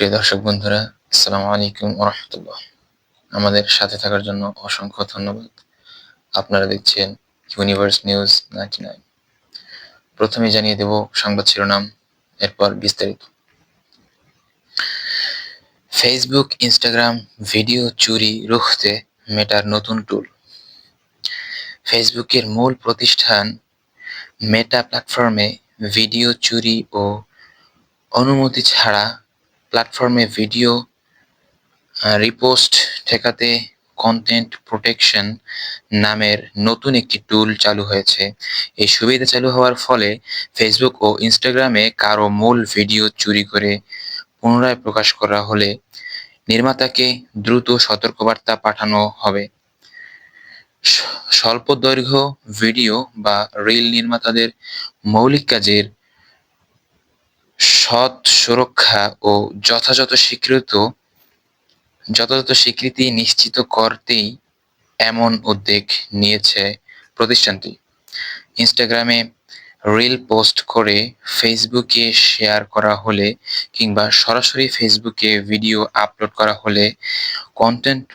প্রিয় দর্শক বন্ধুরা, আসসালামু আলাইকুম রহমতুল্লাহ। আমাদের সাথে থাকার জন্য অসংখ্য ধন্যবাদ। আপনারা দেখছেন ইউনিভার্স নিউজ নাইনটি নাইন। প্রথমে জানিয়ে দেব সংবাদ শিরোনাম, এরপর বিস্তারিত। ফেসবুক ইনস্টাগ্রাম ভিডিও চুরি, রুখতে মেটার নতুন টুল ফেসবুকের মূল প্রতিষ্ঠান মেটা প্ল্যাটফর্মে ভিডিও চুরি ও অনুমতি ছাড়া প্ল্যাটফর্মে ভিডিও রিপোস্ট ঠেকাতে কন্টেন্ট প্রোটেকশন নামের নতুন একটি টুল চালু হয়েছে। এই সুবিধা চালু হওয়ার ফলে ফেসবুক ও ইনস্টাগ্রামে কারও মূল ভিডিও চুরি করে পুনরায় প্রকাশ করা হলে নির্মাতাকে দ্রুত সতর্কবার্তা পাঠানো হবে। স্বল্প দৈর্ঘ্য ভিডিও বা রিল নির্মাতাদের মৌলিক কাজের সৎ সুরক্ষা ও যথাযথ স্বীকৃত, যথাযথ স্বীকৃতি নিশ্চিত করতেই এমন উদ্যোগ নিয়েছে প্রতিষ্ঠানটি। ইনস্টাগ্রামে রিল পোস্ট করে ফেসবুকে শেয়ার করা হলে কিংবা সরাসরি ফেসবুকে ভিডিও আপলোড করা হলে কন্টেন্ট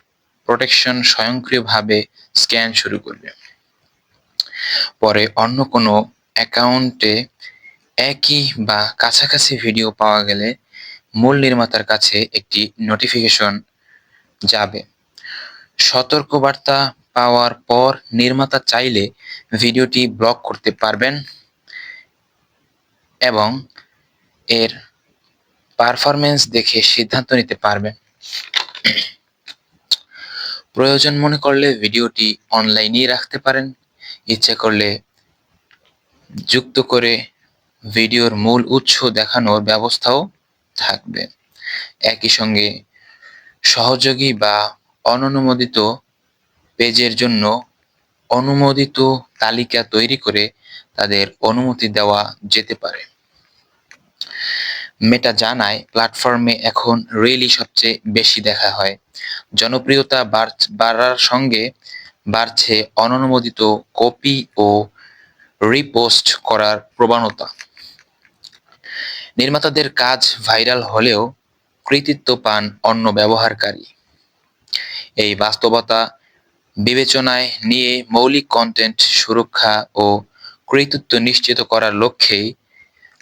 প্রোটেকশন স্বয়ংক্রিয়ভাবে স্ক্যান শুরু করবে। পরে অন্য কোনো অ্যাকাউন্টে একই বা কাছাকাছি ভিডিও পাওয়া গেলে মূল নির্মাতার কাছে একটি নোটিফিকেশন যাবে। সতর্কবার্তা পাওয়ার পর নির্মাতা চাইলে ভিডিওটি ব্লক করতে পারবেন এবং এর পারফরমেন্স দেখে সিদ্ধান্ত নিতে পারবেন। প্রয়োজন মনে করলে ভিডিওটি অনলাইনেই রাখতে পারেন। ইচ্ছে করলে যুক্ত করে ভিডিওর মূল উৎস দেখানোর ব্যবস্থাও থাকবে। একই সঙ্গে সহযোগী বা অননুমোদিত পেজের জন্য অনুমোদিত তালিকা তৈরি করে তাদের অনুমতি দেওয়া যেতে পারে। মেটা জানায় প্ল্যাটফর্মে এখন রিলই সবচেয়ে বেশি দেখা হয়। জনপ্রিয়তা বাড়ার সঙ্গে বাড়ছে অননুমোদিত কপি ও রিপোস্ট করার প্রবণতা। নির্মাতাদের কাজ ভাইরাল হলেও কৃতিত্ব পান অন্য ব্যবহারকারী। এই বাস্তবতা বিবেচনায় নিয়ে মৌলিক কন্টেন্ট সুরক্ষা ও কৃতিত্ব নিশ্চিত করার লক্ষ্যেই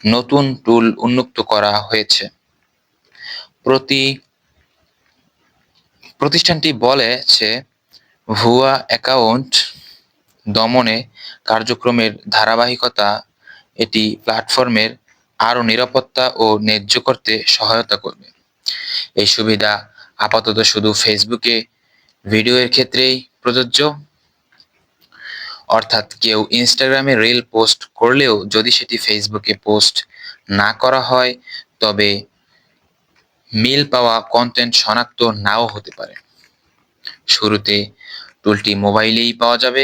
নতুন টুল উন্মুক্ত করা হয়েছে। প্রতি, প্রতিষ্ঠানটি বলেছে, ভুয়া অ্যাকাউন্ট দমনে কার্যক্রমের ধারাবাহিকতা এটি প্ল্যাটফর্মের আরও নিরাপত্তা ও ন্যায্য করতে সহায়তা করবে। এই সুবিধা আপাতত শুধু ফেসবুকে ভিডিওর ক্ষেত্রেই প্রযোজ্য। অর্থাৎ কেউ ইনস্টাগ্রামে রিল পোস্ট করলেও যদি সেটি ফেসবুকে পোস্ট না করা হয়, তবে মিল পাওয়া কন্টেন্ট শনাক্ত নাও হতে পারে। শুরুতে টুলটি মোবাইলেই পাওয়া যাবে,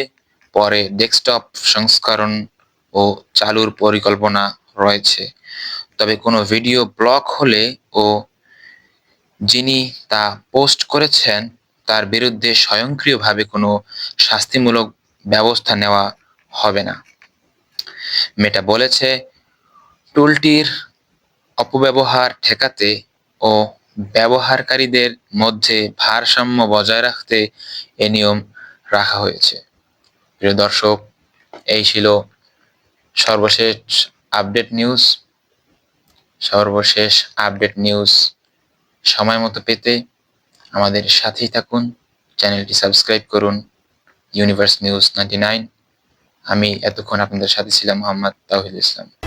পরে ডেস্কটপ সংস্করণ ও চালুর পরিকল্পনা রয়েছে। তবে কোনো ভিডিও ব্লক হলে ও যিনি তা পোস্ট করেছেন, তার বিরুদ্ধে স্বয়ংক্রিয়ভাবে কোনো শাস্তিমূলক ব্যবস্থা নেওয়া হবে না। মেটা বলেছে, টুলটির অপব্যবহার ঠেকাতে ও ব্যবহারকারীদের মধ্যে ভারসাম্য বজায় রাখতে এ নিয়ম রাখা হয়েছে। প্রিয় দর্শক, এই ছিল সর্বশেষ আপডেট নিউজ। সর্বশেষ আপডেট নিউজ সময় মতো পেতে আমাদের সাথেই থাকুন। চ্যানেলটি সাবস্ক্রাইব করুন। Universe news ninety nine. আমি এতক্ষণ আপনাদের সাথে ছিলাম মোহাম্মদ তাহিদুল ইসলাম।